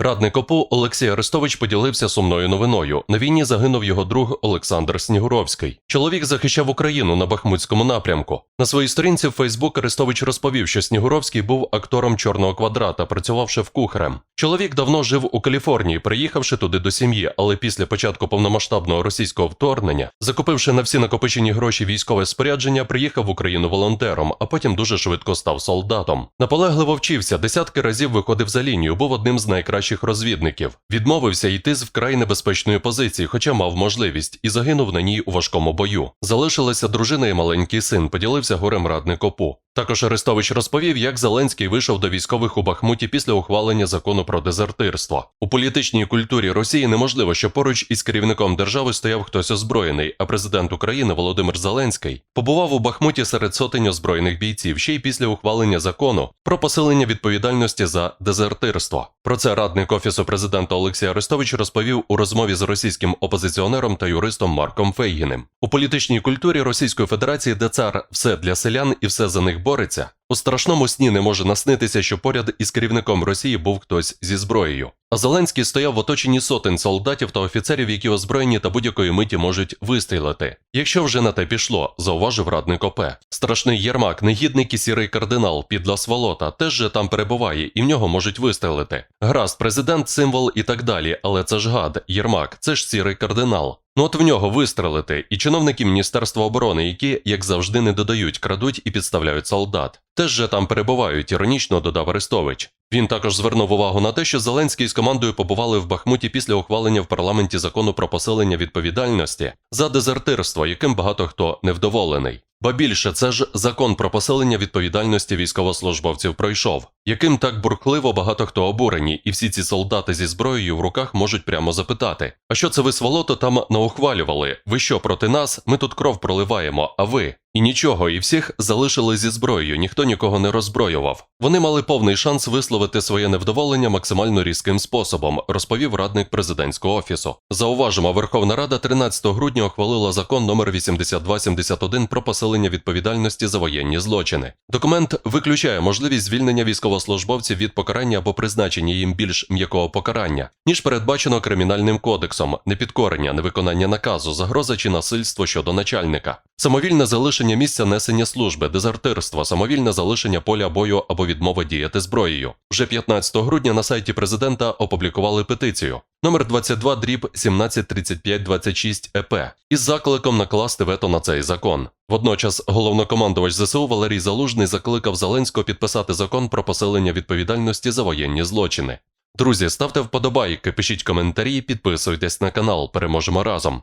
Радник ОПУ Олексій Арестович поділився сумною новиною. На війні загинув його друг Олександр Снігуровський. Чоловік захищав Україну на Бахмутському напрямку. На своїй сторінці в Фейсбук Арестович розповів, що Снігуровський був актором чорного квадрата, працював шеф-кухарем. Чоловік давно жив у Каліфорнії, приїхавши туди до сім'ї, але після початку повномасштабного російського вторгнення, закупивши на всі накопичені гроші військове спорядження, приїхав в Україну волонтером, а потім дуже швидко став солдатом. Наполегливо вчився, десятки разів виходив за лінію, був одним з найкращих розвідників. Відмовився йти з вкрай небезпечної позиції, хоча мав можливість, і загинув на ній у важкому бою. Залишилася дружина і маленький син, поділився горем радник ОПУ. Також Арестович розповів, як Зеленський вийшов до військових у Бахмуті після ухвалення закону про дезертирство. У політичній культурі Росії неможливо, що поруч із керівником держави стояв хтось озброєний, а президент України Володимир Зеленський побував у Бахмуті серед сотень озброєних бійців ще й після ухвалення закону про посилення відповідальності за дезертирство. Про це радник офісу президента Олексій Арестович розповів у розмові з російським опозиціонером та юристом Марком Фейгіним. У політичній культурі Російської Федерації, де цар все для селян і все за них бореться, у страшному сні не може наснитися, що поряд із керівником Росії був хтось зі зброєю. А Зеленський стояв в оточенні сотень солдатів та офіцерів, які озброєні та будь-якої миті можуть вистрілити. Якщо вже на те пішло, зауважив радник ОП. Страшний Єрмак, негідник і сірий кардинал, підла сволота, теж же там перебуває, і в нього можуть вистрелити. Гаразд, президент, символ і так далі, але це ж гад, Єрмак, це ж сірий кардинал. Ну от в нього вистрелити, і чиновники Міністерства оборони, які, як завжди, не додають, крадуть і підставляють солдат. Теж же там перебувають, іронічно додав Арестович. Він також звернув увагу на те, що Зеленський з командою побували в Бахмуті після ухвалення в парламенті закону про посилення відповідальності за дезертирство, яким багато хто невдоволений. Ба більше, це ж закон про посилення відповідальності військовослужбовців пройшов, яким так бурхливо багато хто обурені, і всі ці солдати зі зброєю в руках можуть прямо запитати: а що це ви сволото там наухвалювали? Ви що проти нас? Ми тут кров проливаємо, а ви? І нічого, і всіх залишили зі зброєю, ніхто нікого не роззброював. Вони мали повний шанс висловити своє невдоволення максимально різким способом, розповів радник президентського офісу. Зауважимо, Верховна Рада 13 грудня ухвалила закон номер 8271 про посилення відповідальності за воєнні злочини. Документ виключає можливість звільнення військовослужбовців від покарання або призначення їм більш м'якого покарання, ніж передбачено кримінальним кодексом, непідкорення, невиконання наказу, загроза чи насильство щодо начальника, самовільне залишення місця несення служби, дезертирство, самовільне залишення поля бою або відмова діяти зброєю. Вже 15 грудня на сайті президента опублікували петицію номер 22 дріб 173526 ЕП із закликом накласти вето на цей закон. Водночас головнокомандувач ЗСУ Валерій Залужний закликав Зеленського підписати закон про посилення відповідальності за воєнні злочини. Друзі, ставте вподобайки, пишіть коментарі, підписуйтесь на канал. Переможемо разом.